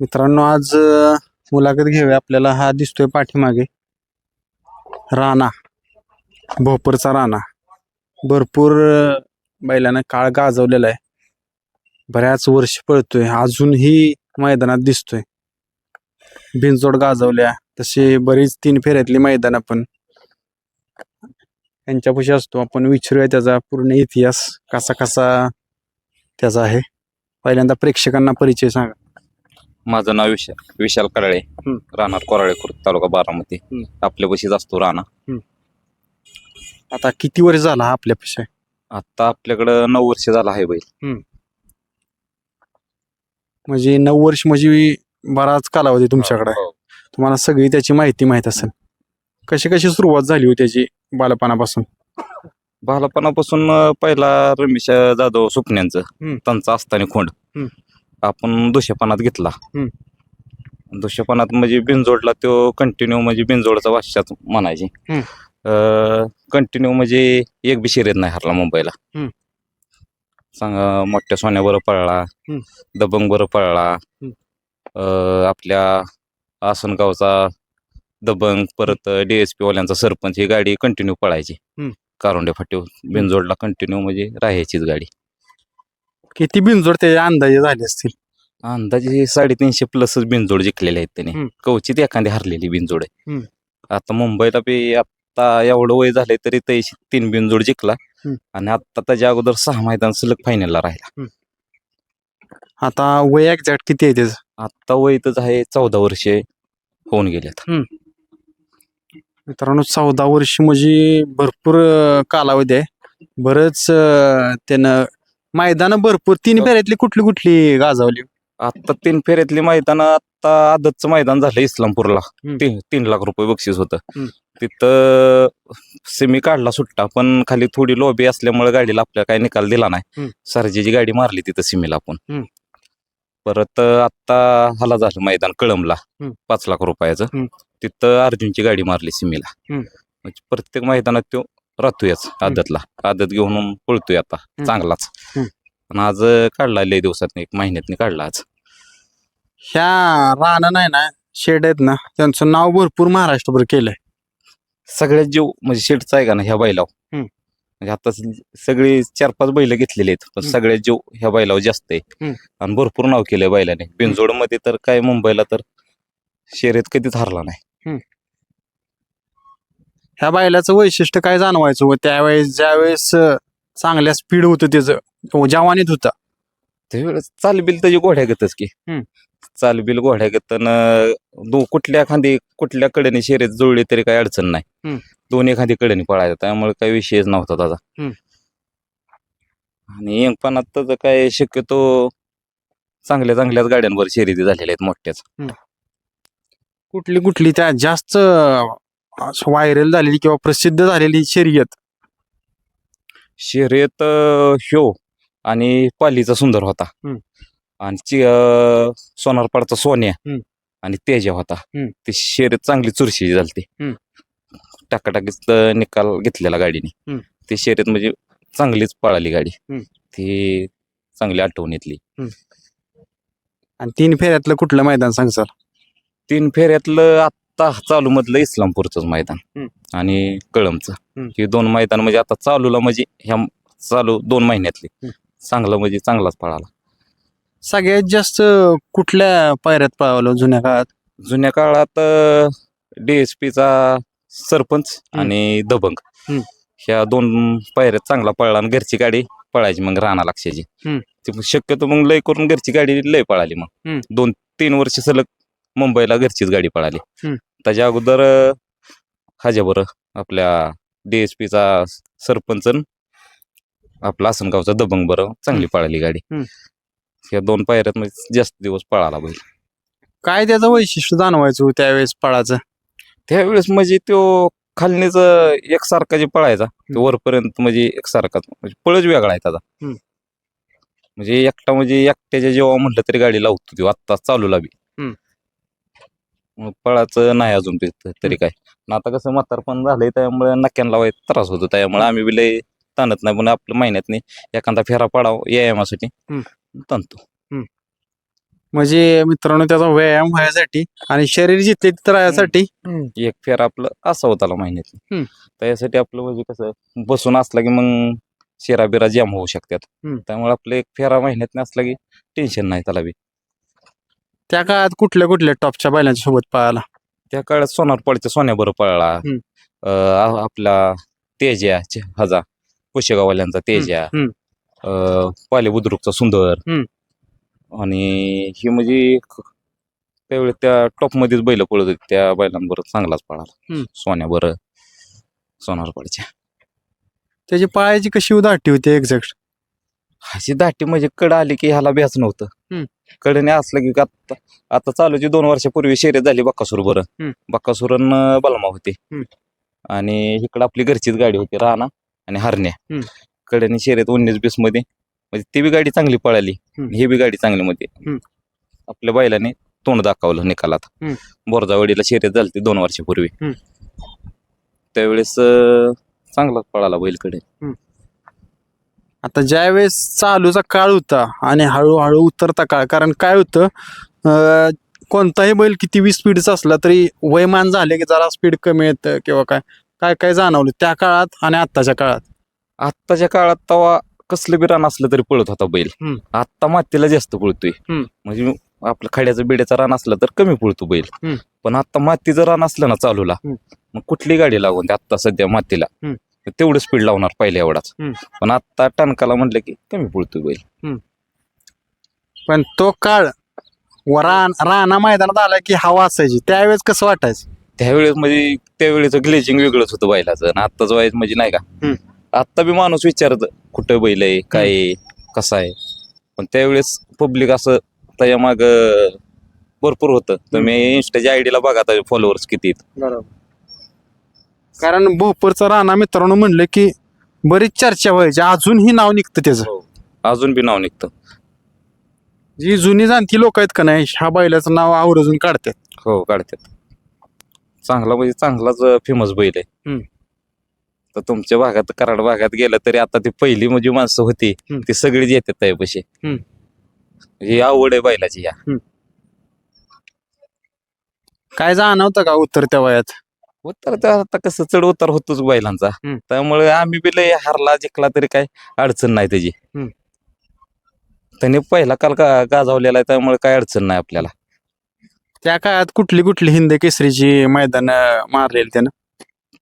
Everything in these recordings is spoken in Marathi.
मित्रांनो आज मुलाखत घेऊया. आपल्याला हा दिसतोय पाठीमागे. राणा. भोपरचा राणा. भरपूर अ, बैलानं काळ गाजवलेला आहे. बऱ्याच वर्ष पळतोय. अजूनही मैदानात दिसतोय. बिनजोड गाजवल्या. तसे बरीच तीन फेऱ्यातली मैदान आपण यांच्यापाशी असतो. आपण विचारूया त्याचा पूर्ण इतिहास कसा कसा त्याचा आहे. पहिल्यांदा प्रेक्षकांना परिचय सांगा. माझं नाव विशाल विशाल कराळे हं. राहणार कोराळे खुर्द तालुका बारामती हं. आपल्या बशीच असतो राणा आता किती वर्ष झाला हा आपल्यापाशी आता आपल्याकडं नऊ वर्ष झालं आहे बैल म्हणजे नऊ वर्ष म्हणजे बराच कालावधी तुमच्याकडे आहे. हो. तुम्हाला सगळी त्याची माहिती माहीत असेल कशी कशी सुरुवात झाली होती त्याची बालपणापासून बालपणापासून अं, पहिला रमेश जाधव सुपण्यांचं हं. त्यांचा असताना खोंड हं. आपण दुष्यपणात घेतला. दुष्यपणात म्हणजे बिनजोडला तो कंटिन्यू म्हणजे बिनजोडचा वाशाच म्हणायची. कंटिन्यू म्हणजे एक बी शर्यत नाही हरला मुंबईला. सांगा मोठ्या सोन्याबरोबर पळला. दबंग बरोबर पळला. अं, आपल्या आसनगावचा दबंग परत डीएसपी वाल्यांचा सरपंच ही गाडी कंटिन्यू पळायची. कारोंडे फाटीव बिनजोडला कंटिन्यू म्हणजे राहायचीच गाडी किती बिनजोड त्याचे अंदाजे झाले असतील? अंदाजे साडेतीनशे प्लसच बिनजोड जिंकलेले आहेत त्याने. कवचित एखादी हरलेली बिनजोड आहे. आता मुंबईला बी आता एवढं वय झालंय तरी ते तीन बिनजोड जिंकला. आणि आता त्याच्या अगोदर सहा मैदान सलग फायनलला राहिला. आता वय एक्झॅक्ट किती आहे त्याचं? आता वय इथंच आहे चौदा वर्षे होऊन गेलेत. मित्रांनो चौदा वर्ष म्हणजे भरपूर अं, कालावधी आहे. बरंच अं, त्यानं मैदानं भरपूर तीन हो. फेऱ्यातली कुठली कुठली गाजवली आता तीन फेऱ्यातली मैदान आता आदतचं मैदान झालं इस्लामपूरला. तीन तीन लाख रुपये बक्षीस होतं. तिथं सेमी काढला सुट्टा पण खाली थोडी लॉबी असल्यामुळे गाडीला आपल्याला काही निकाल दिला नाही. सरजेची गाडी मारली तिथं सीमेला आपण हं. परत आता हाला झालं मैदान कळमला. पाच लाख रुपयाचं. तिथं अर्जुनची गाडी मारली सीमेला. म्हणजे प्रत्येक मैदानात तो राहतोयच आदतला. आदत घेऊन पळतोय आता. चांगलाच. पण आज काढला लय दिवसात एक महिन्यातनी काढला आज. ह्या राणा नाही ना शेड आहेत ना त्यांचं नाव भरपूर महाराष्ट्रभर केलंय. सगळ्यात जीव म्हणजे शेटचा आहे का ना ह्या हम्म. म्हणजे आता सगळी चार पाच बैल घेतलेले आहेत पण हम्म. सगळ्यात जीव ह्या बैलावर जास्त आहे. हम्म. आणि भरपूर नाव केलंय बैलाने. बिनजोडमध्ये तर काय मुंबईला तर शर्यत कधीच हरला नाही. ह्या बैलाचं वैशिष्ट्य काय जाणवायचं व त्यावेळेस ज्यावेळेस चांगल्या स्पीड होतं त्याचं जवानीत होता त्यावेळेस चालबिल त्याची घोड्यागतच की हम्म. चालबिल घोड्यागत दो कुठल्या खांदी कुठल्या कडेने शर्यत जुळली तरी काही अडचण नाही. दोन्ही खांदी कडेने पळायचा त्यामुळे काही विषयच नव्हता त्याचा हम्म. आणि यंगपणात त्याचं काय शक्यतो चांगल्या गाड्यांवर शर्यती झालेल्या आहेत मोठ्याच कुठली कुठली त्या जास्त व्हायरल झालेली किंवा प्रसिद्ध झालेली शर्यत शर्यत अं, ह्यो आणि पालीचा सुंदर होता हम्म. आणि चि- अं, सोनारपाडचा सोन्या हम्म. आणि तेजा होता हम्म. ती शर्यत चांगली चुरशी झालती हम्म. टाकाटाकीच निकाल घेतलेला गाडीने हम्म. ती शर्यत म्हणजे चांगलीच पळाली गाडी हम्म. ती चांगली आठवणीतली आणि तीन फेऱ्यातलं कुठलं मैदान सांगसाल तीन फेऱ्यातलं आत्ता चालू मधलं इस्लामपूरचंच मैदान. आणि कळमचं. हे दोन मैदान म्हणजे आता चालूला म्हणजे ह्या चालू दोन महिन्यातली. चांगलं म्हणजे चांगलाच पळाला सगळ्यात जास्त कुठल्या पायऱ्यात पळवलं जुन्या काळात जुन्या काळात डीएसपीचा सरपंच. आणि दबंग. ह्या दोन पायऱ्यात चांगला पळला आणि घरची गाडी पळायची मग राणा लक्षाची. ती शक्यतो मग लय करून घरची गाडी लय पळाली मग. दोन तीन वर्ष सलग मुंबईला घरचीच गाडी पळाली. त्याच्या अगोदर ह्याच्या आपल्या डीएसपीचा सरपंच अन आपला आसनगावचा दबंग बरं चांगली पळाली गाडी हम्म. ह्या दोन पायऱ्यात म्हणजे जास्त दिवस पळाला बैल काय त्याचं वैशिष्ट्य जाणवायचं हो त्यावेळेस पळाचं त्यावेळेस म्हणजे तो खालनीच एकसारखा जे पळायचा तो वरपर्यंत म्हणजे एकसारखा म्हणजे पळच वेगळा आहे त्याचा हम्म. म्हणजे एकटा म्हणजे एकट्याच्या जेव्हा म्हटलं तरी गाडी लावतो तो आत्ता चालूला बी हम्म. मग पळाचं नाही अजून ते तरी काय. आता कसं म्हातारपण झालंय त्यामुळे नक्क्यान लावायचा त्रास होतो. त्यामुळे आम्ही बी लय ताणत नाही पण आपल्या महिन्यात एखादा फेरा पडाव व्यायामासाठी. ताणतो म्हणजे मित्रांनो त्याचा व्यायाम व्हायसाठी आणि शरीर जिथे तिथं राहण्यासाठी एक फेर आपलं असावं त्याला महिन्यात हम्म. त्यासाठी आपलं म्हणजे कसं बसून असला की मग शिरा बिरा जाम होऊ शकतात. त्यामुळे आपलं एक फेरा महिन्यात असला की टेन्शन नाही त्याला बी. त्या काळात कुठल्या कुठल्या टॉपच्या बैलांच्या सोबत पळाला? त्या काळात सोनारपाडच्या सोन्याबरोबर पळला. हम्म. अं, आ- आपला तेजा चे- हजा पुशेगाववाल्यांचा तेजा हम्म. अं, पाले बुद्रुकचा सुंदर. हम्म. आणि ही म्हणजे क- त्यावेळी त्या टॉप मध्येच बैल पळत होती. त्या बैलांबरोबर चांगलाच पळाला. हम्म. सोन्याबरोबर सोनारपाडच्या त्याची पायाची कशी उदाटी होती एक्झॅक्ट? अशी दाटी म्हणजे कड आली की ह्याला ब्याच नव्हतं. कडेने असलं की आता आता चालूची दोन वर्षापूर्वी शर्यत झाली बक्कासूर बरं हम्म. बक्कासूर बलमा होती. आणि इकडं आपली घरचीच गाडी होती राणा आणि हरण्या. कडेने शर्यत उन्नीस बीसमध्ये म्हणजे ती बी गाडी चांगली पळाली. ही बी गाडी चांगली मध्ये. आपल्या बैलाने तोंड दाखवलं निकालात. बोरजावडीला शर्यत झाली दोन वर्षापूर्वी. त्यावेळेस चांगलाच पळाला बैलकडे आता ज्यावेळेस चालूचा काळ होता आणि हळूहळू उतरता काळ कारण काय होतं कोणताही बैल किती वीस स्पीडचा असला तरी वयमान झाले की जरा स्पीड कमी येतं किंवा काय काय काय जाणवलं त्या काळात आणि आत्ताच्या काळात आत्ताच्या काळात तवा कसलं बी रान असलं तरी पळत होता बैल हम्म. आत्ता मातीला जास्त पळतोय हम्म. म्हणजे आपलं खड्याचं बिड्याचं रान असलं तर कमी पळतो बैल. पण आता मातीचं रान असलं ना चालूला हम्म. मग कुठली गाडी लागून आत्ता सध्या मातीला हम्म. तेवढं स्पीड लावणार पहिल्या एवढाच. हम्म. पण आता टणकाला म्हटलं की कमी पळतो बैल. पण तो काळ व रान राणा मैदानात आला की हवा असायची. त्यावेळेस कसं वाटायचं? त्यावेळेस म्हणजे त्यावेळेचं ग्लेजिंग वेगळंच होतं बैलाचं. आणि आत्ताच वाईज म्हणजे नाही का? हम्म. आत्ता बी माणूस विचारत कुठं बैल आहे काय आहे, कसा आहे? पण त्यावेळेस पब्लिक असं त्याच्या माग भरपूर होतं. तुम्ही इंस्टाच्या आयडीला बघा त्याचे फॉलोअर्स किती आहेत. बरोबर. कारण भोपरचा राणा मित्रांनो म्हणलं की बरीच चर्चा व्हायची. अजूनही नाव निघतं त्याचं. अजून बी नाव निघतं. जी जुनी जाणती लोक आहेत का नाही ह्या बैलाचं नाव आवर्जून काढतात. हो काढतात. चांगला म्हणजे चांगलाच फेमस बैल आहे. हम्म. तर तुमच्या भागात कराड भागात गेलं तरी आता ती पहिली म्हणजे माणसं होती हम्म. ती सगळीच येतात त्यापाशी. हम्म. ही आवड आहे बैलाची या. काय जाणवतं का उतरत्या वयात? उतर तर आता कसं चढ उतार होतोच बैलांचा हम्म. त्यामुळे आम्ही बी लय हारला जिंकला तरी काय अडचण नाही त्याची हम्म. त्याने पहिला काल का गाजावलेला आहे त्यामुळे काय अडचण नाही आपल्याला त्या काळात कुठली कुठली हिंद केसरीची मैदान मारलेली त्यानं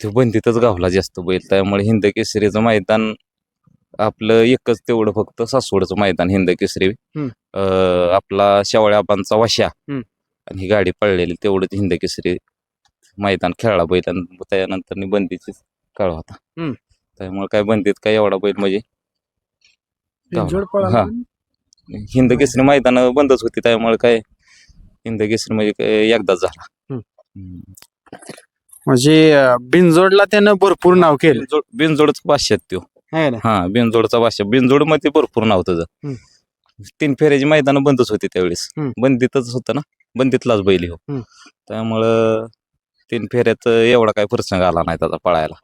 ते बंदीतच गावला जास्त बैल त्यामुळे हिंद केसरीचं मैदान आपलं एकच तेवढं फक्त सासवडचं मैदान हिंद केसरी हम्म. अं, आपला शेवळ्याबांचा वशा हम्म. आणि ही गाडी पळलेली तेवढंच हिंद केसरी मैदान खेळला बैल आणि त्यानंतर बंदीची काळ होता हम्म. त्यामुळे काय बंदीत काय एवढा बैल म्हणजे. हा. हिंद केसरी मैदान बंदच होती त्यामुळे काय हिंद केसरी म्हणजे काय एकदाच झाला हम्म. हम्म. म्हणजे अं, बिनजोडला त्यानं भरपूर नाव केलं बिनजोड बिनजोडचा भाष्यात त्यो है ना हा बिनजोडचा भाषा बिनजोडमध्ये भरपूर नाव हम्म. त्याचं तीन फेऱ्याची मैदान बंदच होती त्यावेळेस हम्म. बंदीतच होतं ना बंदीतलाच बैल हो हम्म. त्यामुळं तीन फेऱ्यात एवढा काय प्रसंग आला नाही त्याचा पळायला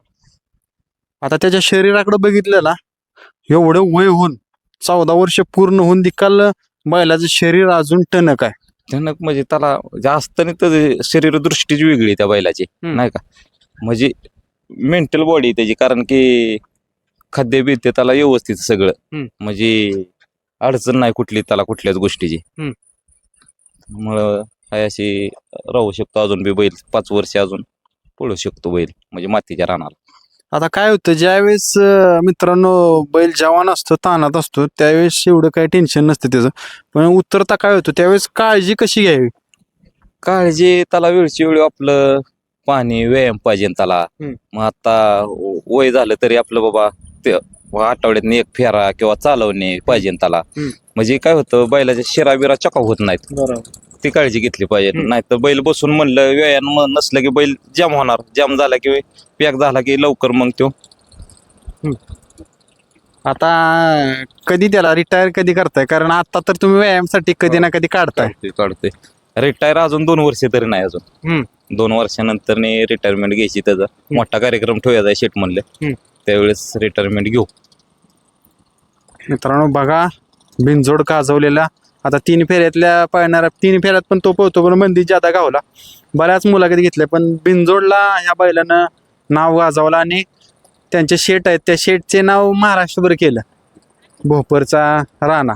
आता त्याच्या शरीराकडे बघितलं ना एवढं वय होऊन चौदा वर्ष पूर्ण होऊन दिकाल बैलाचं शरीर अजून टणक आहे त्यानं म्हणजे त्याला जास्त नाही तर शरीर दृष्टीच वेगळी आहे त्या बैलाची हम्म. नाही का म्हणजे मेंटल बॉडी त्याची कारण की खाद्य बिद्य त्याला व्यवस्थित सगळं. म्हणजे अडचण नाही कुठली त्याला कुठल्याच गोष्टीची हम्म. त्यामुळं अशी राहू शकतो अजून बी बैल पाच वर्ष अजून पळू शकतो बैल म्हणजे मातीच्या रानाला. आता काय होतं ज्यावेळेस अं, मित्रांनो बैल जवान असतो तानात असतो त्यावेळेस एवढं काही टेन्शन नसतं त्याचं. पण उतरता काय होतं त्यावेळेस काळजी कशी घ्यावी? काळजी त्याला वेळची वेळ आपलं पाणी व्यायाम पाहिजे त्याला. हम्म. मग आता वय झालं तरी आपलं बाबा ते आठवड्यात एक फेरा किंवा चालवणे पाहिजे त्याला. हम्म. म्हणजे काय होतं बैलाच्या शिरा बिरा चकाव होत नाहीत. बरोबर. ती काळजी घेतली पाहिजे. हम्म. नाही तर बैल बसून म्हणलं व्यायाम नसलं की बैल जाम होणार. जाम झाला की पॅक झाला की लवकर मग तो आता कधी त्याला रिटायर कधी करताय? कारण आता तर तुम्ही व्यायामासाठी कधी ना कधी काढताय. काढतोय काढतोय. रिटायर अजून दोन वर्ष तरी नाही अजून. हम्म. दोन वर्षानंतर रिटायरमेंट घ्यायची त्याचा. मोठा कार्यक्रम ठेवायचा शेट म्हणले. हम्म. त्यावेळेस रिटायरमेंट घेऊ. मित्रांनो बघा बिनजोड गाजवलेला आता तीन फेऱ्यातल्या पळणाऱ्या तीन फेऱ्यात पण तो पोहतो पण मंदी जादा गावला. बऱ्याच मुलाखती घेतल्या पण बिनजोडला ह्या बैलानं नाव गाजवलं आणि त्यांचे शेट आहेत त्या शेटचे नाव महाराष्ट्रभर केलं. भोपरचा राणा.